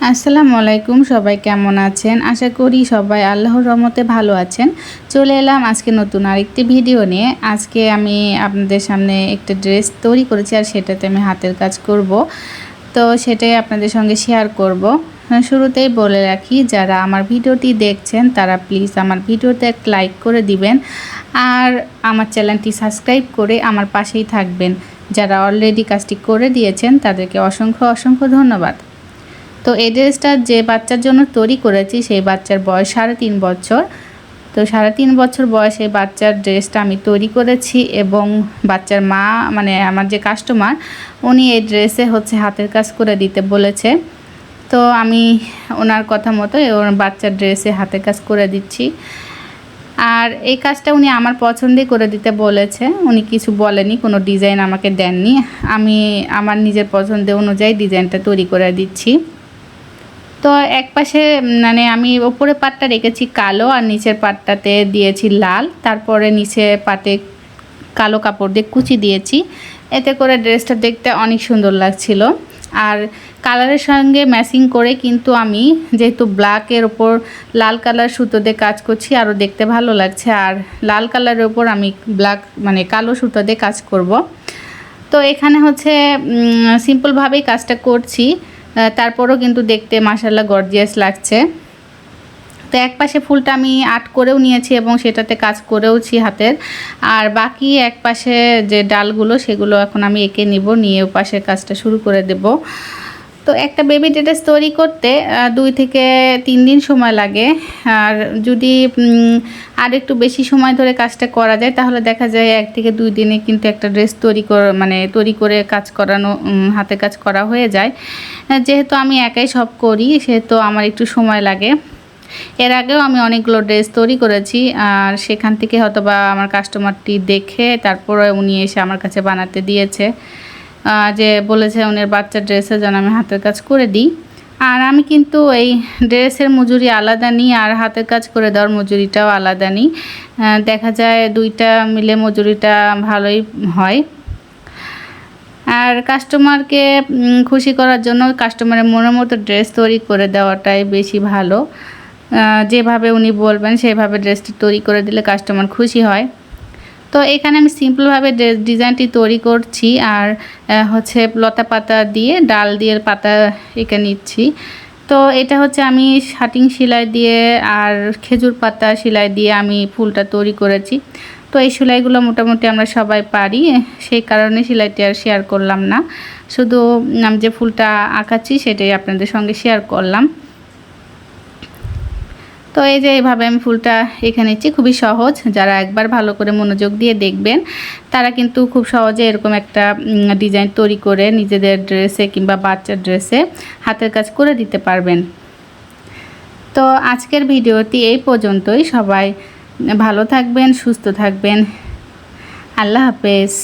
আসসালামু আলাইকুম, সবাই কেমন আছেন? আশা করি সবাই আল্লাহর রহমতে ভালো আছেন। চলে এলাম আজকে নতুন আরেকটি ভিডিও নিয়ে। আজকে আমি আপনাদের সামনে একটা ড্রেস তৈরি করেছি আর সেটাতে আমি হাতের কাজ করব। তো সেটাই আপনাদের সঙ্গে শেয়ার করব। শুরুতেই বলে রাখি, যারা আমার ভিডিওটি দেখছেন, তারা প্লিজ আমার ভিডিওতে একটা লাইক করে দিবেন আর আমার চ্যানেলটি সাবস্ক্রাইব করে আমার পাশেই থাকবেন। যারা অলরেডি কাজটি করে দিয়েছেন, তাদেরকে অসংখ্য অসংখ্য ধন্যবাদ। তো এই ড্রেসটা যে বাচ্চার জন্য তৈরি করেছি, সেই বাচ্চার বয়স সাড়ে তিন বছর। তো সাড়ে তিন বছর বয়সে বাচ্চার ড্রেসটা আমি তৈরি করেছি এবং বাচ্চার মা মানে আমার যে কাস্টমার, উনি এই ড্রেসে হচ্ছে হাতের কাজ করে দিতে বলেছে। তো আমি ওনার কথা মতো ওর বাচ্চার ড্রেসে হাতের কাজ করে দিচ্ছি। আর এই কাজটা উনি আমার পছন্দই করে দিতে বলেছে। উনি কিছু বলেনি, কোনো ডিজাইন আমাকে দেননি। আমি আমার নিজের পছন্দ অনুযায়ী ডিজাইনটা তৈরি করে দিচ্ছি। তো এক পাশে মানে আমি ওপরে পাটটা রেখেছি কালো আর নিচের পাটটাতে দিয়েছি লাল। তারপরে নিচে পাটে কালো কাপড় দিয়ে কুচি দিয়েছি। এতে করে ড্রেসটা দেখতে অনেক সুন্দর লাগছিল। আর কালারের সঙ্গে ম্যাচিং করে কিন্তু আমি যেহেতু ব্ল্যাকের ওপর লাল কালার সুতো দিয়ে কাজ করছি, আরও দেখতে ভালো লাগছে। আর লাল কালারের ওপর আমি ব্ল্যাক মানে কালো সুতো দিয়ে কাজ করব। তো এখানে হচ্ছে সিম্পলভাবেই কাজটা করছি। তারপরও কিন্তু দেখতে মাসাল্লাহ গর্জিয়াস লাগছে। তো এক পাশে ফুলটা আমি আট করেও নিয়েছি এবং সেটাতে কাজ করেওছি হাতের। আর বাকি এক পাশে যে ডালগুলো, সেগুলো এখন আমি এঁকে নিব, নিয়ে পাশের কাজটা শুরু করে দেব। তো একটা বেবি ড্রেস তৈরি করতে দুই থেকে তিন দিন সময় লাগে। আর যদি আর একটু বেশি সময় ধরে কাজটা করা যায়, তাহলে দেখা যায় এক থেকে দুই দিনে কিন্তু একটা ড্রেস তৈরি মানে তৈরি করে কাজ করানো হাতে কাজ করা হয়ে যায়। যেহেতু আমি একাই সব করি, সেহেতু আমার একটু সময় লাগে। এর আগেও আমি অনেকগুলো ড্রেস তৈরি করেছি, আর সেখান থেকে হয়তো বা আমার কাস্টমারটি দেখে, তারপরে উনি এসে আমার কাছে বানাতে দিয়েছে। যে বলেছে উনের বাচ্চার ড্রেসের জন্য আমি হাতের কাজ করে দিই। আর আমি কিন্তু এই ড্রেসের মজুরি আলাদা নিই আর হাতের কাজ করে দেওয়ার মজুরিটাও আলাদা নিই। দেখা যায় দুইটা মিলে মজুরিটা ভালোই হয়। আর কাস্টমারকে খুশি করার জন্য কাস্টমারের মনের মতো ড্রেস তৈরি করে দেওয়াটাই বেশি ভালো। যেভাবে উনি বলবেন, সেভাবে ড্রেসটি তৈরি করে দিলে কাস্টমার খুশি হয়। তো এখানে আমি সিম্পলভাবে ডিজাইনটি তৈরি করছি আর হচ্ছে লতা পাতা দিয়ে, ডাল দিয়ে পাতা এঁকে নিচ্ছি। তো এটা হচ্ছে আমি শাটিং সেলাই দিয়ে আর খেজুর পাতা সেলাই দিয়ে আমি ফুলটা তৈরি করেছি। তো এই সেলাইগুলো মোটামুটি আমরা সবাই পারি, সেই কারণে সেলাইটি আর শেয়ার করলাম না। শুধু আমি যে ফুলটা আঁকাচ্ছি সেটাই আপনাদের সঙ্গে শেয়ার করলাম। তো এই যে এইভাবে আমি ফুলটা এখানে নিচ্ছি, খুবই সহজ। যারা একবার ভালো করে মনোযোগ দিয়ে দেখবেন, তারা কিন্তু খুব সহজে এরকম একটা ডিজাইন তৈরি করে নিজেদের ড্রেসে কিংবা বাচ্চার ড্রেসে হাতের কাজ করে দিতে পারবেন। তো আজকের ভিডিওটি এই পর্যন্তই। সবাই ভালো থাকবেন, সুস্থ থাকবেন। আল্লাহ হাফেজ।